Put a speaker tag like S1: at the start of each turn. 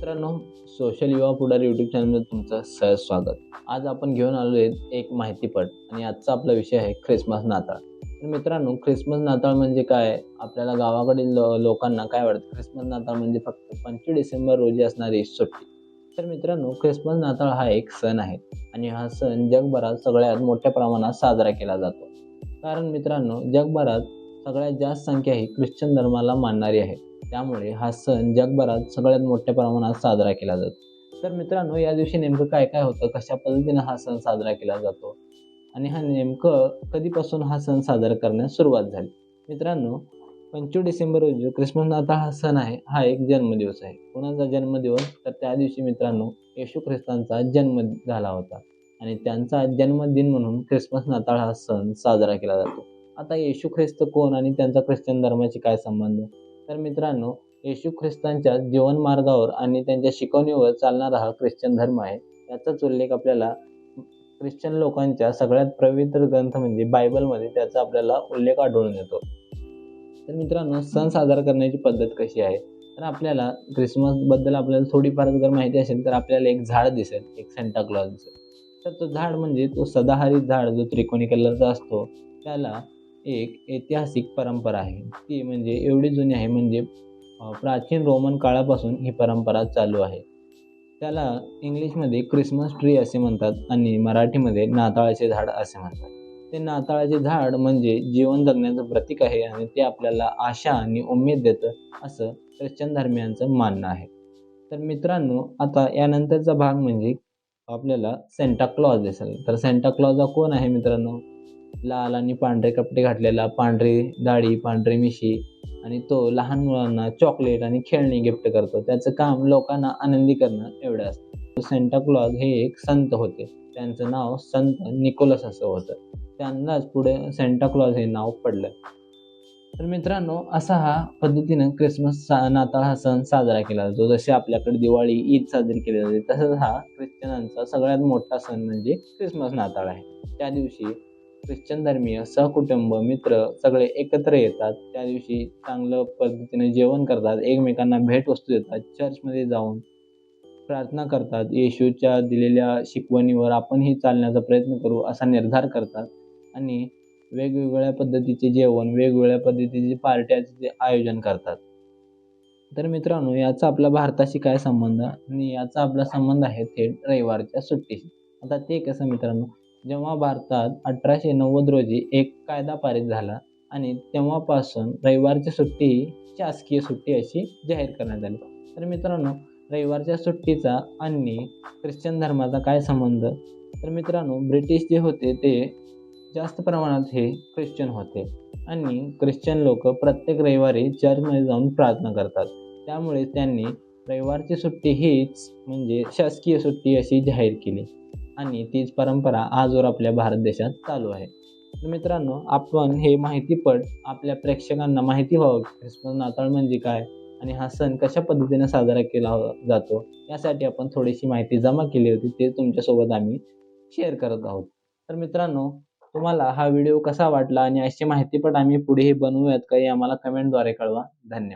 S1: मित्रांनो सोशल युवा पुढार यूट्यूब चॅनलमध्ये तुमचं सहज स्वागत. आज आपण घेऊन आलो आहेत एक माहितीपट आणि आजचा आपला विषय आहे ख्रिसमस नाताळ. तर मित्रांनो ख्रिसमस नाताळ म्हणजे काय? आपल्याला गावाकडील लो लोकांना काय वाटतं? ख्रिसमस नाताळ म्हणजे फक्त पंचवीस डिसेंबर रोजी असणारी सुट्टी. तर मित्रांनो ख्रिसमस नाताळ हा एक सण आहे आणि हा सण जगभरात सगळ्यात मोठ्या प्रमाणात साजरा केला जातो. कारण मित्रांनो जगभरात सगळ्यात जास्त संख्या ही ख्रिश्चन धर्माला मानणारी आहे. त्यामुळे हा सण जगभरात सगळ्यात मोठ्या प्रमाणात साजरा केला जातो. तर मित्रांनो या दिवशी नेमकं काय काय होतं? कशा पद्धतीनं हा सण साजरा केला जातो? आणि हा नेमकं कधीपासून हा सण साजरा करण्यास सुरुवात झाली? मित्रांनो पंचवीस डिसेंबर रोजी क्रिसमस नाताळ हा सण आहे हा एक जन्मदिवस आहे. कोणाचा जन्मदिवस? तर त्या दिवशी मित्रांनो येशू ख्रिस्तांचा जन्म झाला होता. आणि त्यांचा जन्मदिन म्हणून ख्रिसमस नाताळ हा सण साजरा केला जातो. आता येशू ख्रिस्त कोण आणि त्यांचा ख्रिश्चन धर्माशी काय संबंध? तर मित्रांनो येशू ख्रिस्तांच्या जीवनमार्गावर आणि त्यांच्या शिकवणीवर चालणारा हा ख्रिश्चन धर्म आहे. याचाच उल्लेख आपल्याला ख्रिश्चन लोकांच्या सगळ्यात पवित्र ग्रंथ म्हणजे बायबलमध्ये त्याचा आपल्याला उल्लेख आढळून येतो. तर मित्रांनो सण साजरा करण्याची पद्धत कशी आहे? तर आपल्याला क्रिसमसबद्दल आपल्याला थोडीफार जर माहिती असेल तर आपल्याला एक झाड दिसेल एक सेंटा क्लॉज दिसेल तर तो झाड म्हणजे तो सदाहरित झाड जो त्रिकोणी कलरचा असतो त्याला एक ऐतिहासिक परंपरा आहे. ती म्हणजे एवढी जुनी आहे म्हणजे प्राचीन रोमन काळापासून ही परंपरा चालू आहे. त्याला इंग्लिशमध्ये क्रिसमस ट्री असे म्हणतात आणि मराठीमध्ये नाताळाचे झाड असे म्हणतात. ते नाताळाचे झाड म्हणजे जीवन जगण्याचं प्रतीक आहे आणि ते आपल्याला आशा आणि उमेद देतं असं ख्रिश्चन धर्मियांचं मानणं आहे. तर मित्रांनो आता यानंतरचा भाग म्हणजे आपल्याला सेंटा क्लॉज दिसेल. तर सेंटा क्लॉज हा कोण आहे मित्रांनो? लाल आणि पांढरे कपडे घातलेला पांढरी दाढी पांढरी मिशी आणि तो लहान मुलांना चॉकलेट आणि खेळणी गिफ्ट करतो. त्याचं काम लोकांना आनंदी करणं एवढं असतं. सेंटा क्लॉज हे एक संत होते. त्यांचं नाव संत निकोलस असं होतं. त्यांनाच पुढे सेंटा क्लॉज हे नाव पडलं. तर मित्रांनो असा हा पद्धतीनं क्रिसमस सा नाताळ हा सण साजरा केला जातो. जसे आपल्याकडे दिवाळी ईद साजरी केली जाते तसंच हा ख्रिश्चनांचा सगळ्यात मोठा सण म्हणजे क्रिसमस नाताळ आहे. त्या दिवशी ख्रिश्चन धर्मीय सहकुटुंब मित्र सगळे एकत्र येतात. त्या दिवशी चांगलं पद्धतीने जेवण करतात. एकमेकांना भेटवस्तू देतात. चर्चमध्ये जाऊन प्रार्थना करतात. येशूच्या दिलेल्या शिकवणीवर आपणही चालण्याचा प्रयत्न करू असा निर्धार करतात. आणि वेगवेगळ्या पद्धतीचे जेवण वेगवेगळ्या पद्धतीचे पार्ट्याचे आयोजन करतात. तर मित्रांनो याचा आपला भारताशी काय संबंध? आणि याचा आपला संबंध आहे थेट रविवारच्या सुट्टीशी. आता ते कसं मित्रांनो? जेव्हा भारतात अठराशे नव्वद रोजी एक कायदा पारित झाला आणि तेव्हापासून रविवारची सुट्टी ही शासकीय सुट्टी अशी जाहीर करण्यात आली. तर मित्रांनो रविवारच्या सुट्टीचा आणि ख्रिश्चन धर्माचा काय संबंध? तर मित्रांनो ब्रिटिश जे होते ते जास्त प्रमाणात हे ख्रिश्चन होते. आणि ख्रिश्चन लोक प्रत्येक रविवारी चर्चमध्ये जाऊन प्रार्थना करतात. त्यामुळे त्यांनी रविवारची सुट्टी हीच म्हणजे शासकीय सुट्टी अशी जाहीर केली. आणि तीच परंपरा आजवर आपल्या भारत देशात चालू आहे. तर मित्रांनो आपण हे माहितीपट आपल्या प्रेक्षकांना माहिती व्हावं. ख्रिसमस नाताळ म्हणजे काय आणि हा सण कशा पद्धतीने साजरा केला जातो यासाठी आपण थोडीशी माहिती जमा केली होती. ते तुमच्यासोबत आम्ही शेअर करत आहोत. तर मित्रांनो तुम्हाला हा व्हिडिओ कसा वाटला आणि अशी माहितीपट आम्ही पुढेही बनवूयात काही आम्हाला कमेंटद्वारे कळवा. धन्यवाद.